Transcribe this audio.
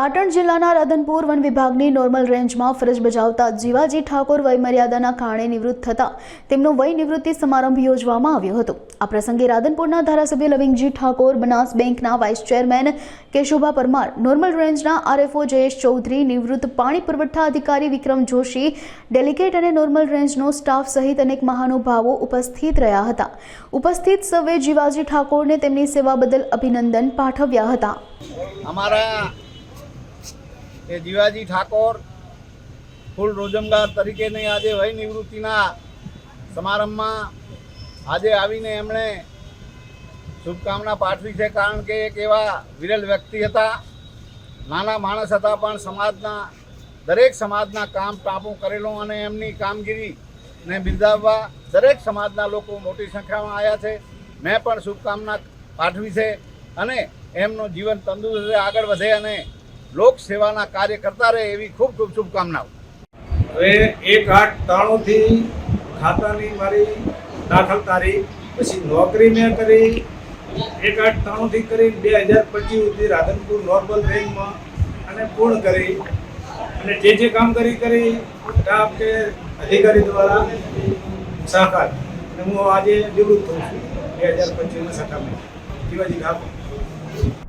પાટણ જિલ્લાના રાધનપુર વન વિભાગની નોર્મલ રેન્જમાં ફરજ બજાવતા જીવાજી ઠાકોર વયમર્યાદાના કારણે નિવૃત્ત થતા તેમનો વય નિવૃત્તિ સમારંભ યોજવામાં આવ્યો હતો. આ પ્રસંગે રાધનપુરના ધારાસભ્ય લવિંગજી ઠાકોર, બનાસ બેંકના vice chairman Keshubha Parmar, normal રેન્જના આરએફઓ જયેશ ચૌધરી, નિવૃત્ત પાણી પુરવઠા અધિકારી વિક્રમ જોશી, ડેલિગેટ અને નોર્મલ રેન્જનો સ્ટાફ સહિત અનેક મહાનુભાવો ઉપસ્થિત રહ્યા હતા. ઉપસ્થિત સૌએ જીવાજી ઠાકોરને તેમની સેવા બદલ અભિનંદન પાઠવ્યા હતા. અમારા એ જીવાજી ઠાકોર ફૂલ રોજમદાર તરીકેની આજે વય નિવૃત્તિના સમારંભમાં આજે આવીને એમણે શુભકામના પાઠવી છે કારણ કે એક એવા વિરલ વ્યક્તિ હતા. નાના માણસ હતા પણ સમાજના, દરેક સમાજના કામ ટાંપું કરેલું અને એમની કામગીરીને બિરદાવવા દરેક સમાજના લોકો મોટી સંખ્યામાં આવ્યા છે. મેં પણ શુભકામના પાઠવી છે અને એમનું જીવન તંદુરસ્ત આગળ વધે અને લોક સેવાના કાર્ય કરતા રહે એવી ખૂબ ખૂબ શુભકામનાઓ. હવે એક આઠ ત્રાણુંથી ખાતાની મારી દાખલ તારીખ, પછી નોકરી મેં કરી, એક આઠ ત્રાણુંથી કરી, બે હજાર પચીસ સુધી રાધનપુર નોર્મલ રેન્જમાં અને પૂર્ણ કરી. અને જે જે કામ કરી કરી, સ્ટાફ કે અધિકારી દ્વારા સહકાર અને હું આજે નિવૃત્ત થઉં છું, બે હજાર પચીસના સત્તામાં શિવાજી ઠાકોર.